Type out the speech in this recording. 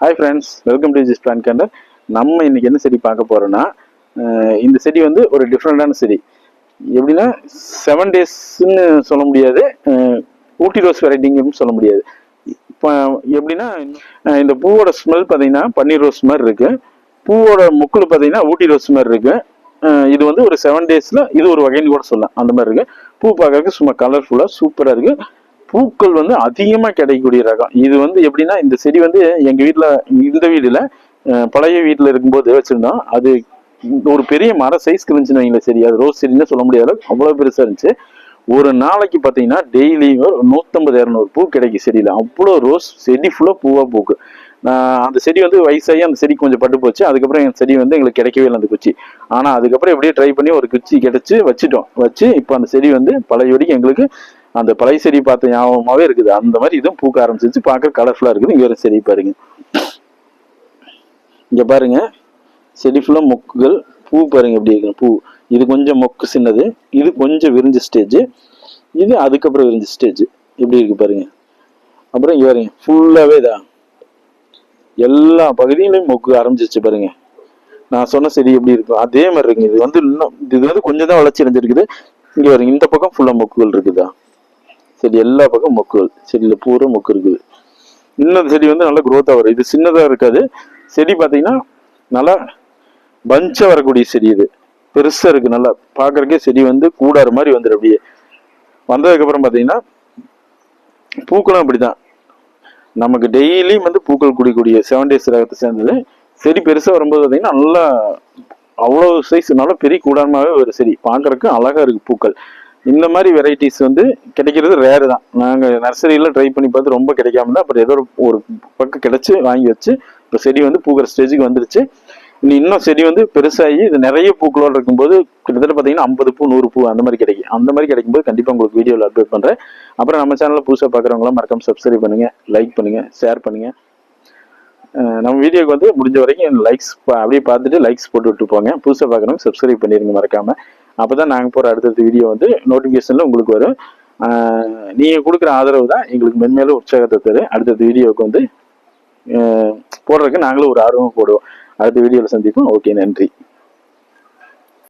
Hi friends welcome to this plan counter நம்ம இன்னைக்கு என்ன செடி பார்க்க போகிறோன்னா இந்த செடி வந்து ஒரு டிஃப்ரெண்ட்டான செடி. எப்படின்னா செவன் டேஸ்ன்னு சொல்ல முடியாது ஊட்டி ரோஸ் வெரைட்டிங்கன்னு சொல்ல முடியாது. இப்போ எப்படின்னா இந்த பூவோட ஸ்மெல் பார்த்தீங்கன்னா பன்னீர் ரோஸ் மாதிரி இருக்குது பூவோட முக்கில் பார்த்தீங்கன்னா ஊட்டி ரோஸ் மாதிரி இருக்குது இது வந்து ஒரு செவன் டேஸில் இது ஒரு வகைன்னு கூட சொல்லலாம். அந்த மாதிரி இருக்குது பூ பார்க்கறதுக்கு சும்மா கலர்ஃபுல்லாக சூப்பராக இருக்குது பூக்கள் வந்து அதிகமாக கிடைக்கக்கூடிய ரகம். இது வந்து எப்படின்னா இந்த செடி வந்து எங்கள் வீட்டில் இந்த வீடில் பழைய வீட்டில் இருக்கும்போது வச்சுருந்தோம். அது ஒரு பெரிய மர சைஸ்க்கு இருந்துச்சுன்னு வைங்களேன் சரி அது ரோஸ் செடின்னு சொல்ல முடியாது அவ்வளோ பெருசாக இருந்துச்சு. ஒரு நாளைக்கு பார்த்தீங்கன்னா டெய்லியும் ஒரு நூற்றம்பது இரநூறு பூ கிடைக்கும் செடியில். அவ்வளோ ரோஸ் செடி ஃபுல்லாக பூவாக பூக்கு. நான் அந்த செடி வந்து வயசாகி அந்த செடி கொஞ்சம் பட்டு போச்சு. அதுக்கப்புறம் என் செடி வந்து எங்களுக்கு கிடைக்கவே இல்லை அந்த குச்சி. ஆனால் அதுக்கப்புறம் எப்படியே ட்ரை பண்ணி ஒரு குச்சி கிடச்சி வச்சுட்டோம். வச்சு இப்போ அந்த செடி வந்து பழைய பழையபடிக்கு எங்களுக்கு அந்த பழைய செடி பார்த்த ஞாபகமாகவே இருக்குது. அந்த மாதிரி இதுவும் பூக்க ஆரம்பிச்சிச்சு பார்க்க கலர்ஃபுல்லாக இருக்குது. இங்கே ஒரு செடி பாருங்க. இங்கே பாருங்க. செடி ஃபுல்லாக மொக்குகள். பூ பாருங்க எப்படி இருக்கு பூ. இது கொஞ்சம் மொக்கு சின்னது. இது கொஞ்சம் விரிஞ்ச ஸ்டேஜ் இது அதுக்கப்புறம் விரிஞ்ச ஸ்டேஜ் எப்படி இருக்கு பாருங்க. அப்புறம் இங்கே பாருங்க. ஃபுல்லாகவே தான் எல்லா பகுதியிலையும் மொக்கு ஆரம்பிச்சிருச்சு பாருங்க. நான் சொன்ன செடி எப்படி இருக்கும் அதே மாதிரி இருக்குங்க. இது வந்து இன்னும் இது வந்து கொஞ்சம் தான் வளர்ச்சி அடைஞ்சிருக்குது. இங்கே பாருங்க. இந்த பக்கம் ஃபுல்லாக மொக்குகள் இருக்குதா. செடி எல்லா பக்கம் மொக்குகள் செடியில் பூரா மொக்கு இருக்குது. இன்னும் செடி வந்து நல்லா குரோத்தாக வரும். இது சின்னதாக இருக்காது. செடி பார்த்தீங்கன்னா நல்லா பஞ்சாக வரக்கூடிய செடி இது. பெருசாக இருக்குது நல்லா பார்க்குறக்கே செடி வந்து கூடாறு மாதிரி வந்துடும் அப்படியே. வந்ததுக்கப்புறம் பார்த்தீங்கன்னா பூக்களும் பூக்களும் அப்படிதான். நமக்கு டெய்லியும் வந்து பூக்கள் குடிக்கூடிய செவன் டேஸ் ரகத்தை சேர்ந்தது. செடி பெருசாக வரும்போது பார்த்தீங்கன்னா நல்லா அவ்வளோ சைஸ் நல்லா பெரிய கூடாரமாகவே ஒரு செடி. பார்க்குறக்கு அழகாக இருக்கு பூக்கள். இந்த மாதிரி வெரைட்டிஸ் வந்து கிடைக்கிறது ரேரு தான். நாங்கள் நர்சரியில் ட்ரை பண்ணி பார்த்து ரொம்ப கிடைக்காம தான் அப்புறம் ஏதோ ஒரு பக்கம் கிடச்சி வாங்கி வச்சு இப்போ செடி வந்து பூக்கிற ஸ்டேஜுக்கு வந்துருச்சு. இன்னும் இன்னும் செடி வந்து பெருசாகி இது நிறைய பூக்களோடு இருக்கும்போது கிட்டத்தட்ட பார்த்தீங்கன்னா ஐம்பது பூ நூறு பூ அந்த மாதிரி கிடைக்கும். அந்த மாதிரி கிடைக்கும்போது கண்டிப்பாக உங்களுக்கு வீடியோவில் அப்டேட் பண்ணுறேன் அப்புறம் நம்ம சேனலில் புதுசாக பார்க்குறவங்களாம் மறக்காம சப்ஸ்கிரைப் பண்ணுங்க லைக் பண்ணுங்கள் ஷேர் பண்ணுங்கள் நம்ம வீடியோக்கு வந்து முடிஞ்ச வரைக்கும் லைக்ஸ் அப்படியே பார்த்துட்டு லைக்ஸ் போட்டு விட்டு போங்க. புதுசாக பார்க்குறவங்க சப்ஸ்கிரைப் பண்ணிடுங்க மறக்காமல் அப்போ தான் நாங்கள் போகிற அடுத்தடுத்த வீடியோ வந்து நோட்டிஃபிகேஷனில் உங்களுக்கு வரும். நீங்கள் கொடுக்குற ஆதரவு தான் எங்களுக்கு மென்மேலும் உற்சாகத்தை தரும். அடுத்தடுத்த வீடியோவுக்கு வந்து போடுறதுக்கு நாங்களும் ஒரு ஆர்வம் போடுவோம். அடுத்த வீடியோவில் சந்திப்போம். ஓகே நன்றி.